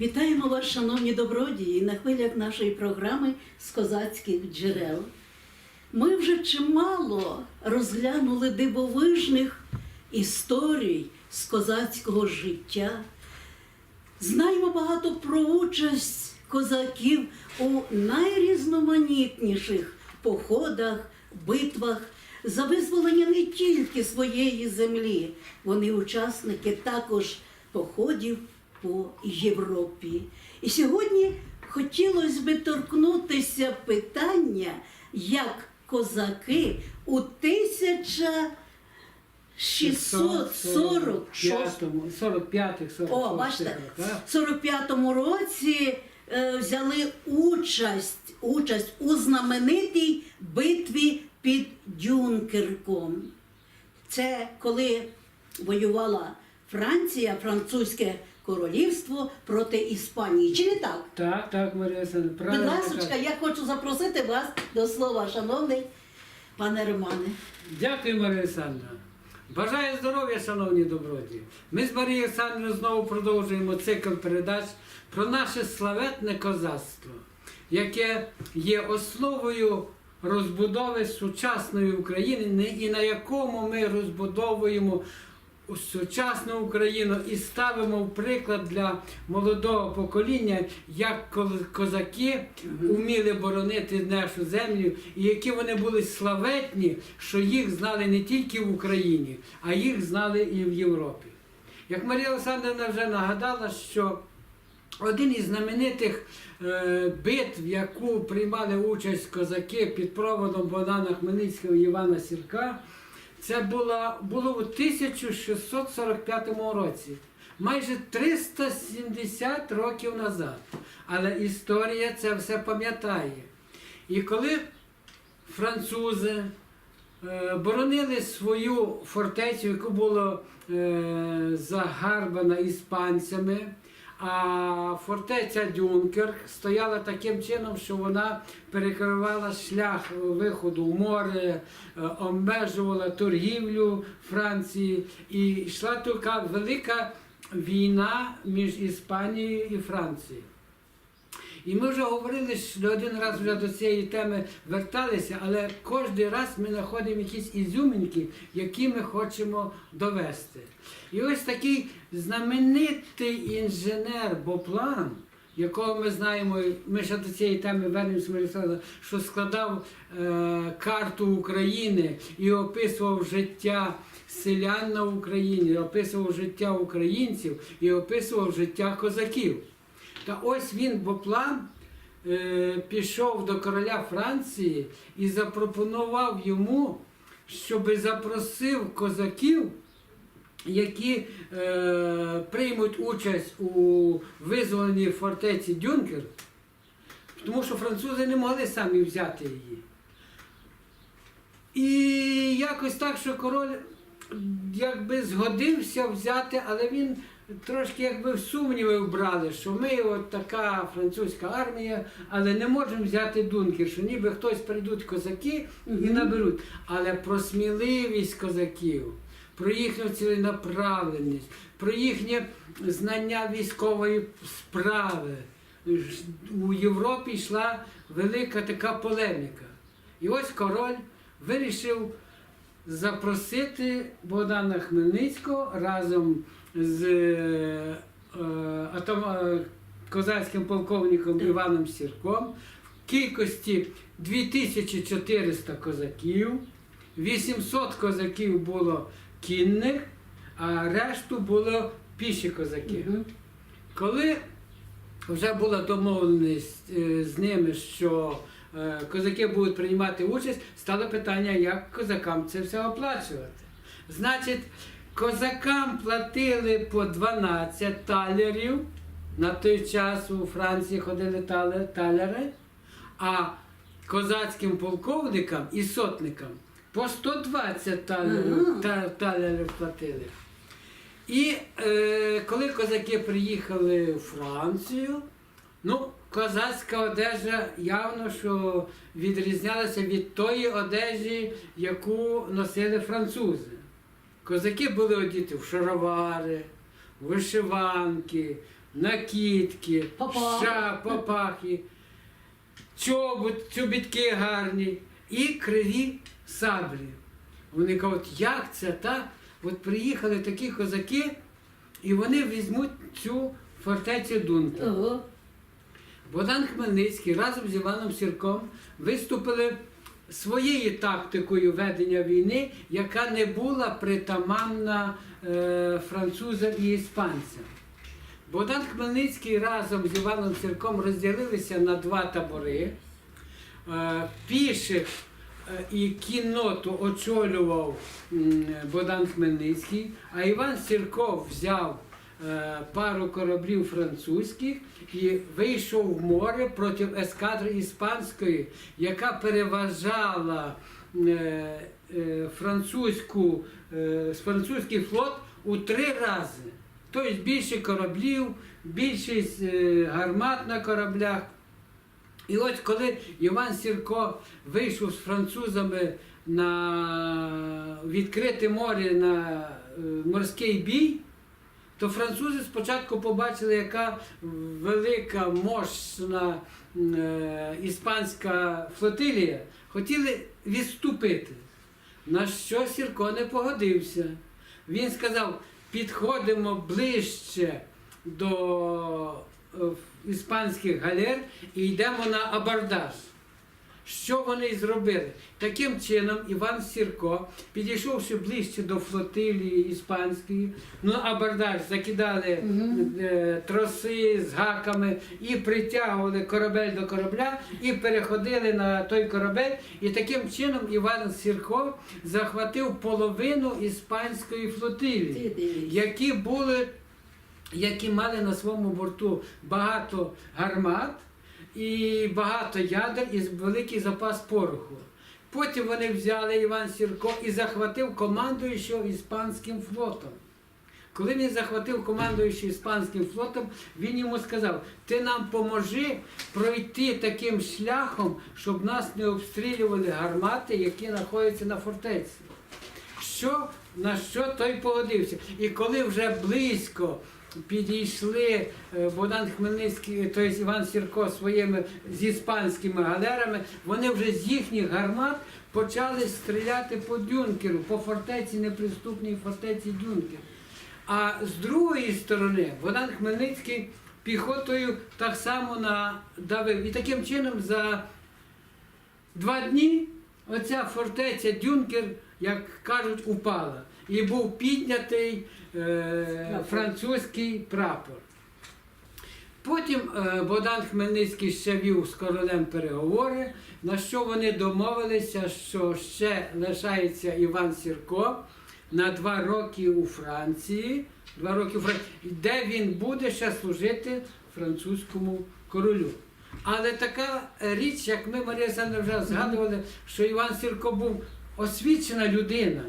Вітаємо вас, шановні добродії, на хвилях нашої програми з козацьких джерел. Ми вже чимало розглянули дивовижних історій з козацького життя. Знаємо багато про участь козаків у найрізноманітніших походах, битвах за визволення не тільки своєї землі, вони учасники також походів по Європі. І сьогодні хотілося би торкнутися питання, як козаки у 1646 45-х, 46-х о, бачите, роках. в 45-му році е, взяли участь, участь у знаменитій битві під Дюнкерком. Це коли воювала Франція, французьке королівство проти Іспанії. Чи не так? Так, так, Марія Олександровна, Будь правильно. так. я хочу запросити вас до слова, шановний пане Романе. Дякую, Марія Олександровна. Бажаю здоров'я, шановні добродії. Ми з Марією Олександрівною знову продовжуємо цикл передач про наше славетне козацтво, яке є основою розбудови сучасної України і на якому ми розбудовуємо сучасну Україну і ставимо в приклад для молодого покоління, як козаки вміли боронити нашу землю, і які вони були славетні, що їх знали не тільки в Україні, а їх знали і в Європі. Як Марія Олександрівна вже нагадала, що один із знаменитих е, битв, в яку приймали участь козаки під проводом Богдана Хмельницького і Івана Сірка, це була, було у 1645 році, майже 370 років назад. Але історія це все пам'ятає. І коли французи е, боронили свою фортецю, яку було е, загарбана іспанцями, а фортеця Дюнкерк стояла таким чином, що вона перекривала шлях виходу в море, е, обмежувала торгівлю Франції, і йшла така велика війна між Іспанією і Францією. І ми вже говорили, що один раз вже до цієї теми верталися, але кожен раз ми знаходимо якісь ізюминки, які ми хочемо довести. І ось такий знаменитий інженер Боплан, якого ми знаємо, ми ще до цієї теми вернемося, що складав е, карту України і описував життя селян на Україні, описував життя українців і описував життя козаків. Та ось він, Боплан, е, пішов до короля Франції і запропонував йому, щоб запросив козаків, які е, приймуть участь у визволенні фортеці Дюнкер, тому що французи не могли самі взяти її. І якось так, що король якби згодився взяти, але він трошки якби в сумніви вбрали, що ми от така французька армія, але не можемо взяти Дункер, що ніби хтось прийдуть козаки і наберуть. Але про сміливість козаків, про їхню ціленаправленість, про їхнє знання військової справи. У Європі йшла велика така полеміка. І ось король вирішив запросити Богдана Хмельницького разом з е, е, атом- е, козацьким полковником Іваном Сірком в кількості 2400 козаків, 800 козаків було кінних, а решту було піші козаки. Мгм. Коли вже була домовленість е, з ними, що козаки будуть приймати участь, стало питання, як козакам це все оплачувати. Значить, козакам платили по 12 талерів. На той час у Франції ходили тале- таляри, а козацьким полковникам і сотникам по 120 талерів, та- талерів платили. І е, коли козаки приїхали у Францію, ну, козацька одежа явно що відрізнялася від тої одежі, яку носили французи. Козаки були одіти в шаровари, вишиванки, накидки, Папахи. ша, папахи, чобут, чобітки гарні і криві саблі. Вони кажуть, як це так? От приїхали такі козаки, і вони візьмуть цю фортецю Дунта. Ого. Богдан Хмельницький разом з Іваном Сірком виступили своєю тактикою ведення війни, яка не була притаманна е, французам і іспанцям. Богдан Хмельницький разом з Іваном Сірком розділилися на два табори. Е, Піших е, і кінноту очолював Богдан Хмельницький, а Іван Сірков взяв пару кораблів французьких і вийшов в море проти ескадри іспанської, яка переважала е, е, французьку, е, французький флот у три рази. Тобто більше кораблів, більшість е, гармат на кораблях. І ось коли Іван Сірко вийшов з французами на відкрите море на е, морський бій, то французи спочатку побачили, яка велика, мощна е, іспанська флотилія, хотіли відступити. На що Сірко не погодився. Він сказав: підходимо ближче до е, іспанських галер і йдемо на абордаж. Що вони й зробили? Таким чином Іван Сірко, підійшовши ближче до флотилії іспанської, ну абордаж закидали е, троси з гаками і притягували корабель до корабля і переходили на той корабель. І таким чином Іван Сірко захватив половину іспанської флотилії які були, які мали на своєму борту багато гармат і багато ядер і великий запас пороху. Потім вони взяли Іван Сірко і захватив командуючого іспанським флотом. Коли він захватив командуючий іспанським флотом, він йому сказав: ти нам поможи пройти таким шляхом, щоб нас не обстрілювали гармати, які знаходяться на фортеці. Що на що той погодився? І коли вже близько підійшли е, Богдан Хмельницький, тобто Іван Сірко своїми з іспанськими галерами, вони вже з їхніх гармат почали стріляти по Дюнкеру, по фортеці, неприступній фортеці Дюнкер. А з другої сторони Богдан Хмельницький піхотою так само надавив. І таким чином за два дні оця фортеця Дюнкер, як кажуть, упала. І був піднятий е, французький прапор. Потім е, Богдан Хмельницький ще вів з королем переговори, на що вони домовилися, що ще лишається Іван Сірко на два роки у Франції, два роки у Франції, де він буде ще служити французькому королю. Але така річ, як ми, Марія Олександровна, вже згадували, що Іван Сірко був освічена людина,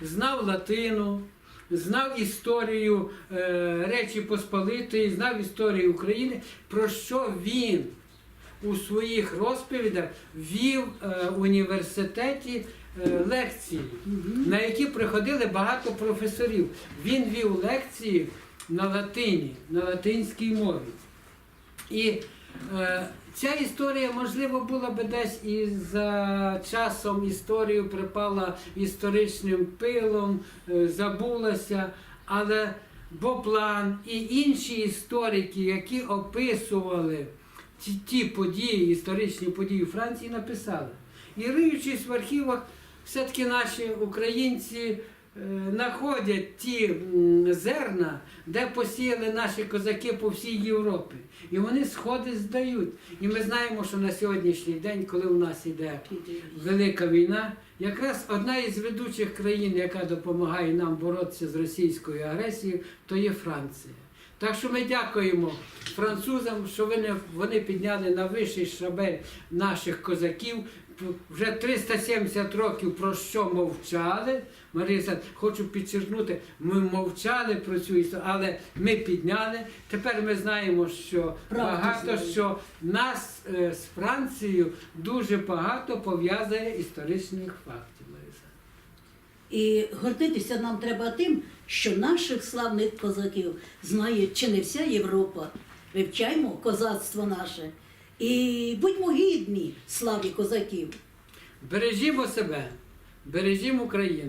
знав латину, знав історію е, Речі Посполитої, знав історію України, про що він у своїх розповідях вів е, в університеті е, лекції, на які приходили багато професорів. Він вів лекції на латині, на латинській мові. І е, ця історія, можливо, була би десь і за часом історію припала історичним пилом, е, забулася, але Боплан і інші історики, які описували ті, ті події, історичні події Франції, написали. І риючись в архівах, все-таки наші українці е, знаходять ті зерна, де посіяли наші козаки по всій Європі. І вони сходи здають. І ми знаємо, що на сьогоднішній день, коли у нас іде велика війна, якраз одна із ведучих країн, яка допомагає нам боротися з російською агресією, то є Франція. Так що ми дякуємо французам, що вони, вони підняли на вищий шабель наших козаків. Вже 370 років про що мовчали. Марія хочу підчеркнути, ми мовчали про цю історію, але ми підняли. Тепер ми знаємо, що Правду багато що нас е, з Францією дуже багато пов'язує історичних фактів. І гордитися нам треба тим, що наших славних козаків знає чи не вся Європа. Вивчаємо козацтво наше і будьмо гідні славі козаків. Бережімо себе, бережімо Україну.